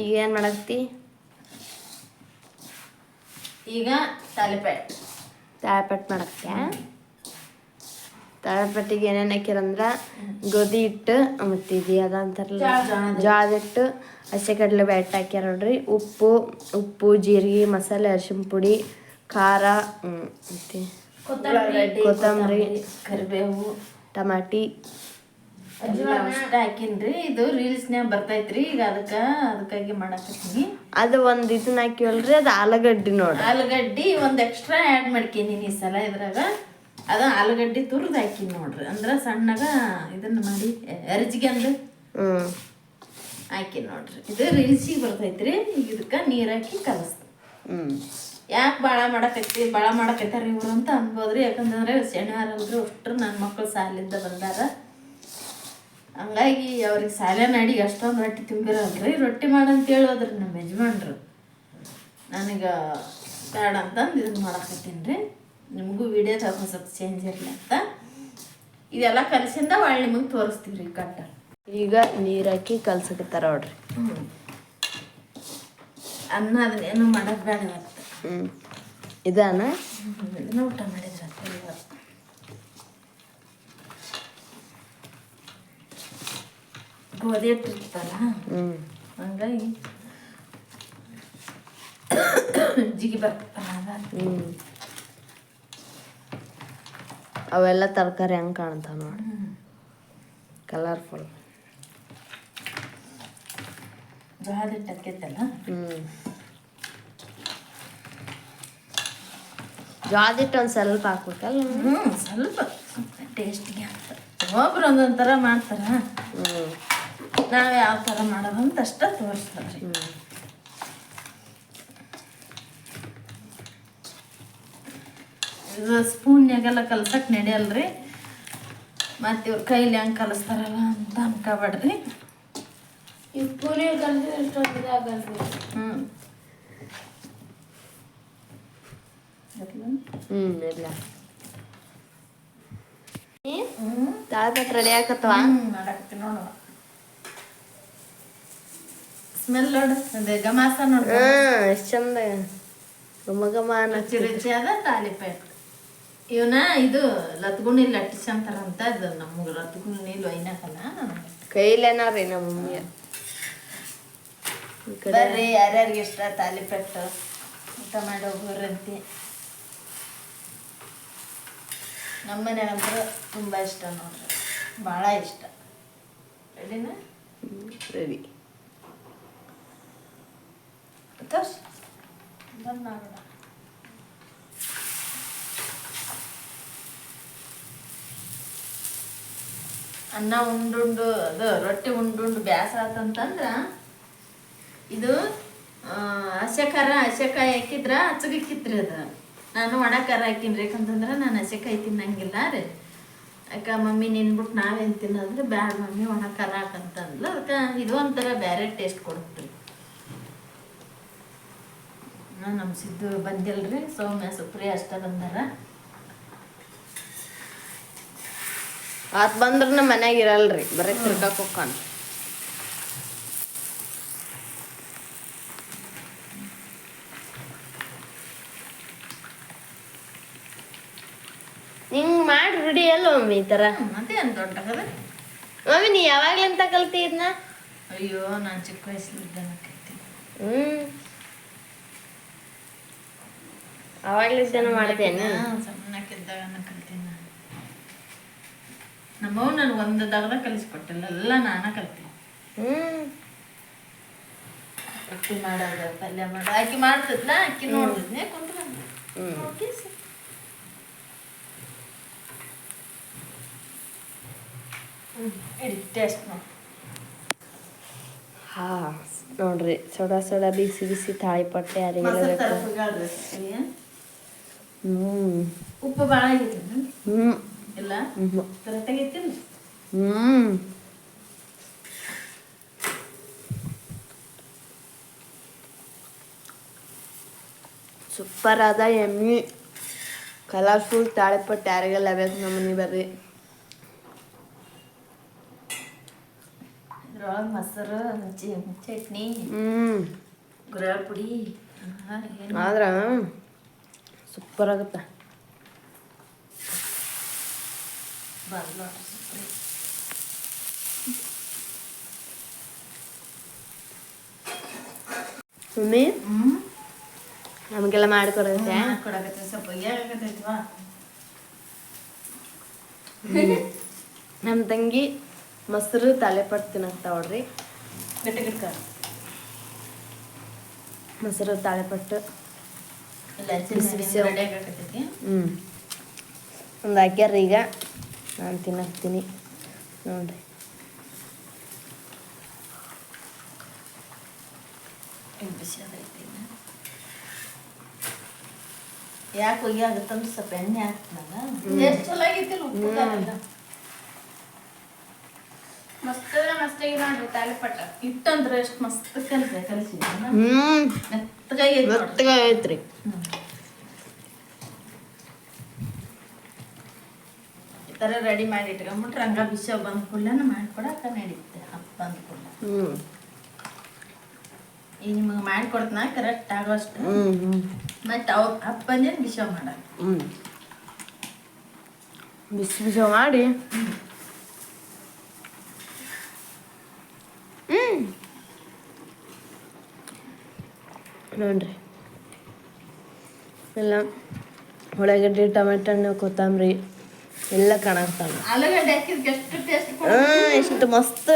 ಈಗ ಏನು ಮಾಡತ್ತಿ ಈಗ ತಾಲಿಪೇಟ್. ತಾಳಪಟ್ಟು ಮಾಡಕ್ಕೆ ತಾಳಪಟ್ಟಿಗೆ ಏನೇನು ಹಾಕಿರಂದ್ರೆ ಗೋಧಿ ಹಿಟ್ಟು ಮತ್ತು ಇದು ಅದಂತಾರಲ್ಲ ಜೋಳದ ಹಿಟ್ಟು. ಹಸಿ ಕಡಲೆ ಬ್ಯಾಟ್ ಹಾಕ್ಯಾರ ನೋಡ್ರಿ. ಉಪ್ಪು ಉಪ್ಪು ಜೀರಿಗೆ ಮಸಾಲೆ ಅರಿಶಿನ ಪುಡಿ ಖಾರ ಮತ್ತು ಕೊತ್ತಂಬರಿ. ಕರಿಬೇವು. ಟಮಾಟಿ. ಅಷ್ಟ ಹಾಕಿನ್ರಿ. ಇದು ರೀಲ್ಸ್ನ್ಯಾಗ ಬರ್ತೈತ್ರಿ. ಈಗ ಅದಕ್ಕ ಅದಕ್ಕಾಗಿ ಮಾಡಕತ್ತೀನಿ. ಅದು ಒಂದು ಇದನ್ನ ಹಾಕಿವಲ್ರಿ ಅದು ಆಲೂಗಡ್ಡಿ ನೋಡ್ರಿ ಆಲೂಗಡ್ಡಿ ಒಂದ್ ಎಕ್ಸ್ಟ್ರಾ ಆ್ಯಡ್ ಮಾಡ್ಕೀನಿ ಈ ಸಲ ಇದ್ರಾಗ. ಅದ ಆಲೂಗಡ್ಡಿ ತುರ್ದು ಹಾಕಿನಿ ನೋಡ್ರಿ. ಅಂದ್ರ ಸಣ್ಣಗ ಇದನ್ನ ಮಾಡಿ ಅರ್ಜಿಗೆಂದು ಹ್ಞೂ ಹಾಕಿ ನೋಡ್ರಿ. ಇದು ರೀಲ್ಸಿಗೆ ಬರ್ತೈತ್ರಿ. ಈಗ ಇದಕ್ಕ ನೀರ್ ಹಾಕಿ ಕಲಸ್ತೀನಿ. ಹ್ಞೂ ಯಾಕೆ ಭಾಳ ಮಾಡಕತ್ತಿ ಭಾಳ ಮಾಡಕತ್ತಾರ ಇವ್ರು ಅಂತ ಅನ್ಬೋದ್ರಿ. ಯಾಕಂದ್ರೆ ಶನಿವಾರ ಅಲ್ರಿ ಅಷ್ಟ್ರು ನನ್ನ ಮಕ್ಕಳು ಸಾಲಿಂದ ಬಂದಾರ. ಹಂಗಾಗಿ ಅವ್ರಿಗೆ ಸಾಲೆ ಅಡಿಗೆ ಅಷ್ಟೊಂದು ರೊಟ್ಟಿ ತಿಂಬಿರಲ್ರಿ ರೊಟ್ಟಿ ಮಾಡಂತ ಹೇಳೋದ್ರಿ ನಮ್ಮ ಯಜಮಾನ್ರು. ನನಗೆ ಬೇಡ ಅಂತಂದು ಇದನ್ನ ಮಾಡಕತ್ತೀನಿ ರೀ. ನಿಮಗೂ ವಿಡಿಯೋದಾಗ ಒಂದು ಸ್ವಲ್ಪ ಚೇಂಜ್ ಇರಲಿ ಅಂತ. ಇದೆಲ್ಲ ಕಲಸಿಂದ ಒಳ್ಳೆ ನಿಮಗೆ ತೋರಿಸ್ತೀವಿ ರೀ ಕಟ್ಟ. ಈಗ ನೀರು ಹಾಕಿ ಕಲ್ಸಕತ್ತಾರ ನೋಡ್ರಿ. ಅನ್ನ ಅದನ್ನೇನು ಮಾಡೋದು ಬೇಡ ಇವತ್ತು ಹ್ಞೂ ಇದಾನ ಇದನ್ನ? ಊಟ ಮಾಡಿದ್ರೆ ಇವತ್ತು ಹ್ಞೂ ಹಂಗಾಗಿ ಜಿಗಿ ಬರ್ತಲ್ಲ ಹ್ಞೂ ಅವೆಲ್ಲ ತರಕಾರಿ ಹೆಂಗೆ ಕಾಣ್ತಾವ ನೋಡಿ. ಕಲರ್ಫುಲ್ ಜೋಳದ ಹಿಟ್ಟು ಹಾಕೈತಲ್ಲ ಹ್ಞೂ ಜೋಳದ ಹಿಟ್ಟು ಒಂದು ಸ್ವಲ್ಪ ಹಾಕ್ಬೇಕಲ್ಲ ಹ್ಞೂ ಸ್ವಲ್ಪ. ಟೇಸ್ಟಿಗೆ ಅಂತ ಒಬ್ಬರು ಒಂದೊಂದು ಥರ ಮಾಡ್ತಾರ? ಹ್ಞೂ ನಾವು ಯಾವ ಥರ ಮಾಡೋದು ಅಂತ ಅಷ್ಟ ತೋರಿಸ್ತಾರೆ. ರೀ ಇದು ಸ್ಪೂನ್ಯಾಗೆಲ್ಲ ಕಲ್ಸಕ್ಕೆ ನಡೆಯಲ್ರಿ. ಮತ್ತು ಇವ್ರ ಕೈಲಿ ಹೆಂಗೆ ಕಲಿಸ್ತಾರಲ್ಲ ಅಂತ ಅನ್ಕೋಬೇಡ್ರಿ. ಈ ಪೂರಿ ಕಲ್ಸಿದ್ರೆ ಇಷ್ಟೊಂದು ಇದಾಗಲ್ರಿ. ಹ್ಞೂ ಹ್ಞೂ ಇಲ್ಲ ತಾಳ್ಪಟ್ಟು ರೆಡಿ ಆಕತ್ತವ ಮಾಡಾಕತ್ತೀನಿ ನೋಡುವ. ಸ್ಮೆಲ್ ನೋಡು ಅದೇ ಗಮಾಸ ನೋಡು. ಹಾಂ ಎಷ್ಟು ಚಂದ. ಘಮ ಘಮ ರುಚಿ ರುಚಿಯಾದ ತಾಲಿಪೇಟ್ ಇವನ ಇದು ಲತ್ಗುಣಿ ಲಟ್ಟಿಸ್ ಅಂತಾರಂತ ಇದು ನಮ್ಗೆ ಲತ್ಗುಣಿ ಒಯ್ನಕಲ್ಲ ಕೈಲೇನ ರೀ ನಮ್ಮ ಮಮ್ಮಿ. ಈ ಕಡೆ ಬರ್ರಿ ಯಾರ್ಯಾರಿಗೆ ಇಷ್ಟ ತಾಲಿಪೆಟ್ಟು? ಊಟ ಮಾಡಿ ಹೋಗೋರಂತಿ ನಮ್ಮ ಮನೆಯಂದ್ರೆ ತುಂಬ ಇಷ್ಟ ನೋಡ್ರಿ. ಭಾಳ ಇಷ್ಟ. ರೆಡಿನಾ? ರೆಡಿ. ಅನ್ನ ಉಂಡುಂಡು, ಅದು ರೊಟ್ಟಿ ಉಂಡುಂಡು ಬ್ಯಾಸ ಆತಂತಂದ್ರ ಇದು ಹಸೆಕಾರ, ಹಸೆಕಾಯಿ ಹಾಕಿದ್ರ ಹಚ್ಚಗಿಕ್ಕಿತ್ರಿ ಅದು. ನಾನು ಒಣ ಖಾರ ಹಾಕಿನ್ರಿ, ಯಾಕಂತಂದ್ರೆ ನಾನು ಹಸೆಕಾಯಿ ತಿನ್ನಂಗಿಲ್ಲ ರೀ. ಯಾಕೆ ಮಮ್ಮಿ ನಿನ್ಬಿಟ್ಟು ನಾವೇನು ತಿನ್ನೋದ್ರೆ ಬ್ಯಾಡ ಮಮ್ಮಿ ಒಣ ಖಾರ ಹಾಕಂತಂದ್ಲು, ಅದಕ್ಕೆ ಇದು ಒಂಥರ ಬೇರೆ ಟೇಸ್ಟ್ ಕೊಡುತ್ತೆ ನಮ್ಮ ಸಿದ್ದು ಬಂದಿಲ್ರಿ ಸೌಮ್ಯ ಸುಪ್ರಿಯ ಅಷ್ಟ ಬಂದಾರ. ಆತ್ ಬಂದ್ರೆ ಮನ್ಯಾಗ ಇರಲ್ರಿ ಬರೀ ತಿರ್ಗಾಕ್ ಹೋಗ್ಕಾನ. ಹಿಂಗ್ ಮಾಡಿ ರೆಡಿ ಅಲ್ಲ ಮಮ್ಮಿ ಈ ತರ ಅಂತ ಮಮ್ಮಿ ನೀ ಯಾವಾಗ್ಲಿಂತ ಕಲ್ತಿ ಇದನ್ನ ಅಯ್ಯೋ ನಾನು ಚಿಕ್ಕ ವಯಸ್ಸಲ್ಲಿದ್ದ ಹ್ಮ್. ಅವಾಗ್ಲಿದ್ದಾನ ಮಾಡ್ತೇನೆ. ಸಣ್ಣಕ್ಕಿದ್ದಾಗ ಕಲ್ತೀನಿ ನಾನು. ನಮ್ಮವ್ ನನಗೆ ಒಂದು ದಗದ ಕಲಿಸ್ಕೊಟ್ಟಿಲ್ಲ ಎಲ್ಲ ನಾನ ಕಲ್ತೀನಿ. ಹ್ಮ್. ಅಕ್ಕಿ ಮಾಡೋದು ಪಲ್ಯ ಮಾಡೋದು ಆಕಿ ಮಾಡ್ತಿದ್ಲ ಆಕಿ ನೋಡ್ತಿದ್ನೆ ಕುಂತು ಬಂದೆ. ಇಡಿ ಟೇಸ್ಟ್ ನೋಡಿ. ಹಾ ನೋಡ್ರಿ ಸೋಡಾ ಸೋಡಾ ಬಿಸಿ ಬಿಸಿ ತಾಳಿಪಟ್ಟೆ ಯಾರಿಗೆಲ್ಲ ಬೇಕು? ಉಪ್ಪು ಭಾಳ ಹ್ಮ್. ಇಲ್ಲ ಕರೆಕ್ಟಾಗಿ ಐತಿಲ್ಲ ಹ್ಮ್. ಸೂಪರ್ ಆದ ಎಮ್ಮಿ. ಕಲರ್ಫುಲ್ ತಾಳಿಪಟ್ಟು ಯಾರಿಗೆಲ್ಲ ಬೇಕು ನಮ್ಮನೆ ಬರ್ರಿ. ಇದ್ರೊಳಗೆ ಮೊಸರು ಚಟ್ನಿ ಹ್ಞೂ ಗುರಾಳ್ ಪುಡಿ ಆದ್ರೆ ಸೂಪರ್ ಆಗುತ್ತೆ. ಮಮ್ಮಿ ನಮಗೆಲ್ಲ ಮಾಡಿಕೊಡುತ್ತೆ ನಮ್ಮ ತಂಗಿ ಮೊಸರು ತಲೆಪಟ್ಟು ತಿನ್ನಕ್ತಾವಳ್ರಿ ಮೊಸರು ತಾಳೆಪಟ್ಟು. ಬಿಸಿ ಬಿಸಿ ರೆಡಿ ಆಗಕತ್ತೈತಿ ಹ್ಞೂ ಒಂದು ಹಾಕ್ಯಾರ ಈಗ. ನಾನು ತಿನ್ನಕ್ತೀನಿ. ನೋಡ್ರಿ. ಹಿಂಗ್ ಬಿಸಿ ಆಗೈತಿ ಇನ್ನ. ಯಾಕೆ ಹೊಯ್ಯ ಆಗುತ್ತಂದ್ರೆ ಸ್ವಲ್ಪ ಎಣ್ಣೆ ಹಾಕ್ತನಲ್ಲ? ಎಷ್ಟು ಚಲೋ ಆಗೈತಿಲ್ಲ ಉಪ್ಪು ಖಾರ ಎಲ್ಲ. ಮಸ್ತ್ ಮಸ್ತಾಗಿ ನೋಡ್ರಿ ತಾಲಿಪಟ್ಟ ಹಿಟ್ಟಂದ್ರೆ ಎಷ್ಟು ಮಸ್ತ್ ಕಲಿಸಿ ಕಲಸಿ ನೋಡ್ರಿ. ಮೆತ್ತಗೆ ಐತ್ರಿ ಈ ಥರ ರೆಡಿ ಮಾಡಿ ಇಟ್ಕೊಂಬಿಟ್ರೆ ಹಂಗ ಬಿಸಿ ಬಂದ ಕೂಡಲೇ ಮಾಡ್ಕೊಡಕ್ಕೆ ನಡೀತೆ ಹಬ್ಬ ಬಂದ ಕೂಡ ಹ್ಞೂ ಈಗ ನಿಮಗೆ ಮಾಡಿಕೊಡ್ತನ? ಕರೆಕ್ಟ್ ಆಗೋಷ್ಟು ಮತ್ತೆ ಅವ್ರ ಹಬ್ಬ ಬಂದೇನು ಬಿಸಿ ಮಾಡ ಹ್ಞೂ ಬಿಸಿ ಬಿಸಿ ಮಾಡಿ ಹ್ಞೂ ನೋಡ್ರಿ. ಎಲ್ಲ ಉಳ್ಳಾಗಡ್ಡಿ ಟೊಮೆಟೊ ಹಣ್ಣು ಕೊತ್ತಂಬರಿ ಎಲ್ಲ ಕಾಣಾಕ್ತಾವ ಎಷ್ಟು ಟೇಸ್ಟ್ ಹಾಂ ಎಷ್ಟು ಮಸ್ತ್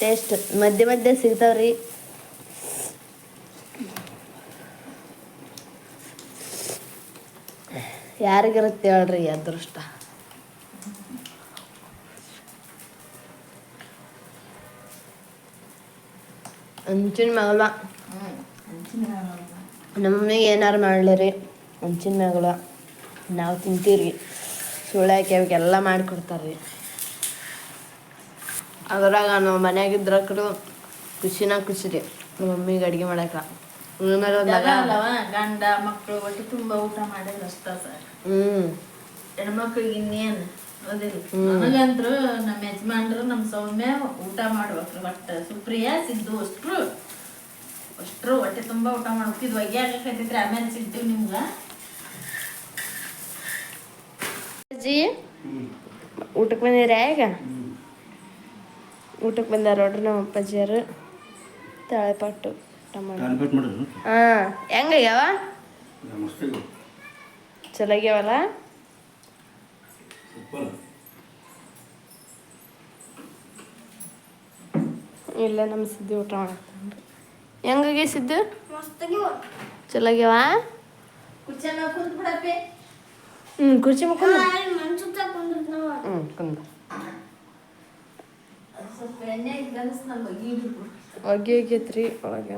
ಟೇಸ್ಟ್ ಮಧ್ಯೆ ಮಧ್ಯೆ ಸಿಗ್ತಾವ್ರಿ. ಯಾರಿಗಿರುತ್ತೆ ಹೇಳ್ರಿ ಅದೃಷ್ಟ? ಅಂಚಿನ ಮಗಲ್ವ ನಮ್ಮ ಮಮ್ಮಿ ಏನಾರು ಮಾಡ್ಲಿರಿ ಹಂಚಿನ ಮಗಳ ನಾವು ತಿಂತೀರಿ ಸುಳ್ಯಾಕೆ ಹಾಕಿ ಅವಕ್ಕೆಲ್ಲ ಮಾಡಿಕೊಡ್ತಾರ್ರಿ. ಅದ್ರಾಗ ನಾವು ಮನ್ಯಾಗಿದ್ರ ಕಡೆ ಖುಷಿನ ಖುಷಿ ರೀ ನಮ್ಮ ಮಮ್ಮಿಗೆ ಅಡುಗೆ ಮಾಡಕ. ಆಮೇಲೆ ಒಂದಾಗ ಗಂಡ ಮಕ್ಕಳು ಒಟ್ಟು ತುಂಬ ಊಟ ಮಾಡಿದ್ರೆ ಅಷ್ಟ ಸರ್. ಹ್ಞೂ ಹೆಣ್ಮಕ್ಳಿಗೆ ಇನ್ನೇನು ನನಗಂತೂ ನಮ್ಮ ಯಜಮಾನ್ರು ನಮ್ಮ ಸೌಮ್ಯ ಊಟ ಮಾಡ್ಬೇಕು ಒಟ್ಟು ಸುಪ್ರಿಯ ಸಿದ್ದು ಅಷ್ಟ್ರು. ಅಷ್ಟ್ರು ಹೊಟ್ಟೆ ತುಂಬ ಊಟ ಮಾಡ್ಬಿಟ್ಟಿದ್ವಿ. ಒಗ್ಗೆ ಆಮೇಲೆ ಸಿಗ್ತೀವಿ ನಿಮ್ಗೆ. ಅಜ್ಜಿ ಊಟಕ್ಕೆ ಬಂದಿರ ಈಗ? ಊಟಕ್ಕೆ ಬಂದಾರ ನೋಡ್ರಿ ನಮ್ಮ ಅಪ್ಪಾಜಿಯರು ತಾಳೆಪಟ್ಟು ಟಮಾಟೊ ಹಾಂ ಹೆಂಗಾಗ್ಯಾವ ಚಲಾಗ್ಯಾವಲ್ಲ? ಚಲೋ ಆಗ್ಯಾವಲ್ಲ ಸೂಪರ್. ಇಲ್ಲ ನಮ್ಮ ಸಿದ್ದು ಊಟ ಮಾಡತ್ತಾನ್ರಿ ಹೆಂಗಾಗಿ ಸಿದ್ದು ಮಸ್ತಾಗಿ ಚಲೋ ಆಗ್ಯಾವ ಕುರ್ಚಿ ಮೇಲೆ ಕುಂತ್ ಬಿಡಪ್ಪಿ. ಹ್ಞೂ ಕುರ್ಚಿ ನಾವು ಹ್ಞೂ ಕುಂದ. ಒಗ್ಗೆ ಒಳಗೆ.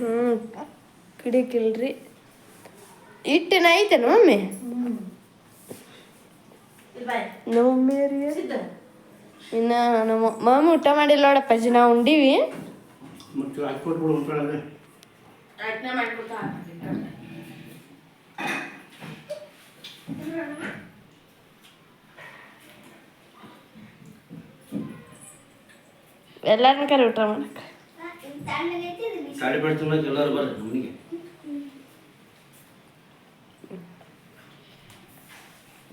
ಹ್ಞೂ ಕಿಡಿಕಿಲ್ರಿ. ಹಿಟ್ಟಿನ ಐತೇನು ಮಮ್ಮಿ ಮಮ್ಮಿ ಸಿದ್ಧ. ಇನ್ನು ನಮ್ಮ ಮಮ್ಮಿ ಊಟ ಮಾಡಿಲ್ಲ ನೋಡಪ್ಪ ಅಜ್ಜಿ ನಾವು ಉಂಡೀವಿ. ಎಲ್ಲಾರನ್ನ ಕರೆ ಊಟ ಮಾಡಕ್ಕೆ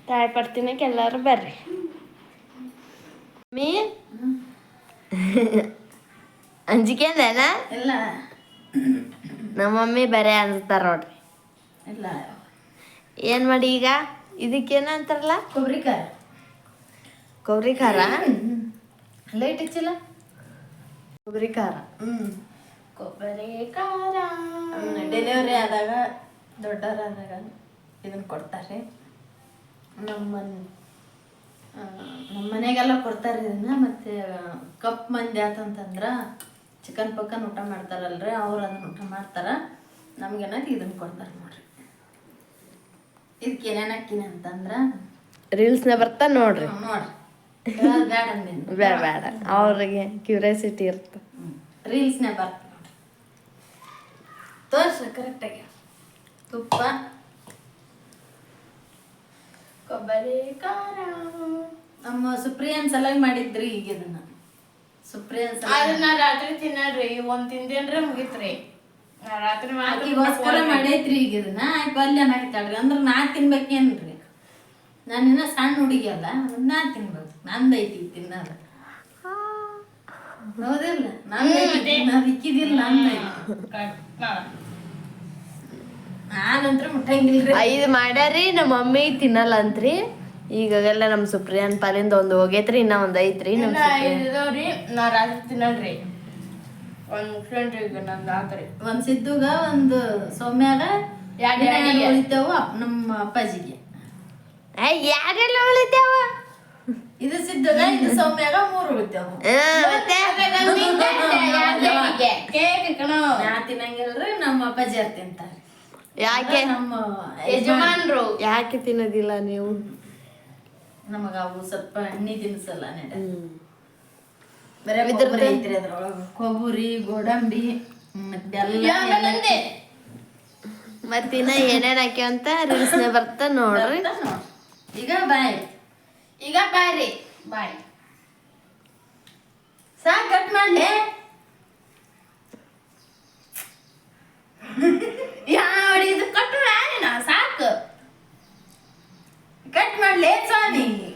ತಾಯಿ ಪಡ್ತೀನಕ್ಕೆ ಎಲ್ಲರೂ ಬರ್ರಿ. ಮೀ ಅಂಜಿಕೆ ಅಂದೇನ ಇಲ್ಲ. ನಮ್ಮ ಮಮ್ಮಿ ಬರೇ ಅಂತಾರ ನೋಡ್ರಿ. ಇಲ್ಲ. ಏನು ಮಾಡಿ ಈಗ? ಇದಕ್ಕೇನ ಅಂತಾರಲ್ಲ? ಕೊಬ್ಬರಿ ಖಾರ ಕೊಬ್ಬರಿ ಖಾರ ಲೈಟ್ ಹಚ್ಚಿಲ್ಲ? ಕೊಬ್ಬರಿ ಖಾರ ಹ್ಞೂ ಕೊಬ್ಬರಿ ಖಾರ ಡೆಲಿವರಿ ಆದಾಗ ದೊಡ್ಡವರಾದಾಗ ಇದನ್ನ ಕೊಡ್ತಾರೆ. ನಮ್ಮ ನಮ್ಮ ಮನೆಗೆಲ್ಲ ಕೊಡ್ತಾರೆ ಇದನ್ನ ಮತ್ತೆ ಕಪ್ ಮಂದಿ ಆತಂತಂದ್ರ ಚಿಕನ್ ಪಕ್ಕನ್ ಊಟ ಮಾಡ್ತಾರಲ್ರಿ ಅವ್ರು ಅದನ್ನ ಊಟ ಮಾಡ್ತಾರ. ನಮ್ಗೇನಾದ್ರು ಇದನ್ನ ಕೊಡ್ತಾರೆ ನೋಡ್ರಿ. ಇದಕ್ಕೆ ಏನೇನು ಹಾಕಿನ ಅಂತಂದ್ರ ರೀಲ್ಸ್ನ ಬರ್ತಾ ನೋಡ್ರಿ. ನೋಡ್ರಿ. ಬೇಡ ಬೇಡ ಅವ್ರಿಗೆ ಕ್ಯೂರಿಯಾಸಿಟಿ ಇರುತ್ತೆ ರೀಲ್ಸ್ನೇ ಬರ್ತ ತೋರ್ಸ ಕರೆಕ್ಟಾಗಿ ತುಪ್ಪ. ಕೊಬ್ಬರಿ ಖಾರ ನಮ್ಮ ಸುಪ್ರಿಯನ್ ಸಲಾಗಿ ಮಾಡಿದ್ರಿ ಈಗ ಇದನ್ನ ಸುಪ್ರಿಯನ್ ಸಲಾಗಿ. ಅದನ್ನ ರಾತ್ರಿ ತಿನ್ನಲ್ರಿ ಒಂದ್ ತಿಂದೇನ್ರಿ ಮುಗಿತ್ರಿ. ನಾ ರಾತ್ರಿ ಆಕಿಗೋಸ್ಕರ ಮಾಡೈತ್ರಿ ಈಗ ಇದನ್ನ. ಆಕಿ ಪಲ್ಯ ಹಾಕ್ತಾಳ್ರಿ ಅಂದ್ರ ನಾ ತಿನ್ಬೇಕೇನ್ರಿ? ನಾನು ಇನ್ನ ಸಣ್ಣ ಹುಡುಗಿ ಅಲ್ಲ ನಾ ತಿನ್ಬೇಕು. ನಂದೈತಿ ತಿನ್ನೋದು. ಹೌದಿಲ್ಲ? ನಂದೈತಿ ತಿನ್ನೋದು ಇಕ್ಕಿದಿಲ್ಲ ನಂದೈತಿ ನಾನಂತ್ರ ಮುಟ್ಟಂಗಿಲ್ರಿ. ಐದು ಮಾಡ್ಯಾರಿ ನಮ್ಮ ಮಮ್ಮಿ ತಿನ್ನಲ್ಲ ಅಂತ್ರಿ ಈಗಾಗೆಲ್ಲ ನಮ್ಮ ಸುಪ್ರಿಯನ್ ಪಾಲಿಂದ ಒಂದು ಹೋಗೈತ್ರಿ ಇನ್ನ ಒಂದ್ ಐತ್ರಿ ನಮ್ ಸುಪ್ರಿಯನ್. ಇದಾವ್ರಿ ನಾ ರಾತ್ರಿ ತಿನ್ನಲ್ರಿ. ಒಂದ್ ಮುಗ್ಸ್ಕೊಂಡ್ರಿ ಈಗ ನಂದು ಆತ್ರಿ. ಒಂದ್ ಸಿದ್ದುಗ ಒಂದು ಸೌಮ್ಯಾಗ ಎರಡ್ ಎರಡು ಎರಡಿಗೆ. ಉಳಿತೇವು ನಮ್ಮ ಅಪ್ಪಾಜಿಗೆ. ಯಾರೆಲ್ಲ ಉಳಿತೇವ? ಇದು ಸಿದ್ದುಗ ಇದು ಸೌಮ್ಯಾಗ ಮೂರು ಉಳಿತೇವು. ಕೇಕ್ ಕಣೋ. ನಾ ತಿನ್ನಂಗಿಲ್ರಿ ನಮ್ಮ ಅಪ್ಪಾಜಿ ಅವ್ರು ತಿಂತಾರೆ? ಯಾಕೆ? ನಮ್ಮ ಯಜಮಾನ್ರು. ಯಾಕೆ ತಿನ್ನೋದಿಲ್ಲ ನೀವು? ನಮಗ ಅವು ಸ್ವಲ್ಪ ಎಣ್ಣೆ ತಿನ್ಸಲ್ಲ ಬರೇ ಕೊಬ್ಬರಿ ಐತ್ರಿ ಅದ್ರೊಳಗ. ಕೊಬ್ಬರಿ ಗೋಡಂಬಿ ಮತ್ತೆ ಇನ್ನ ಏನೇನ ಏನೇನ್ ಹಾಕ್ಯವಂತ ರೀಲ್ಸ್ನ ಬರ್ತ ನೋಡ್ರಿ. ಈಗ ಬಾಯ್. ಈಗ ಬಾಯ್ರಿ. ಬಾಯ್. ಸಾಕ್ ಕಟ್ ಮಾಡ್ಲಿ. ह्या आवडीचं कटून आले ना सारखं. कट म्हणले स्वामी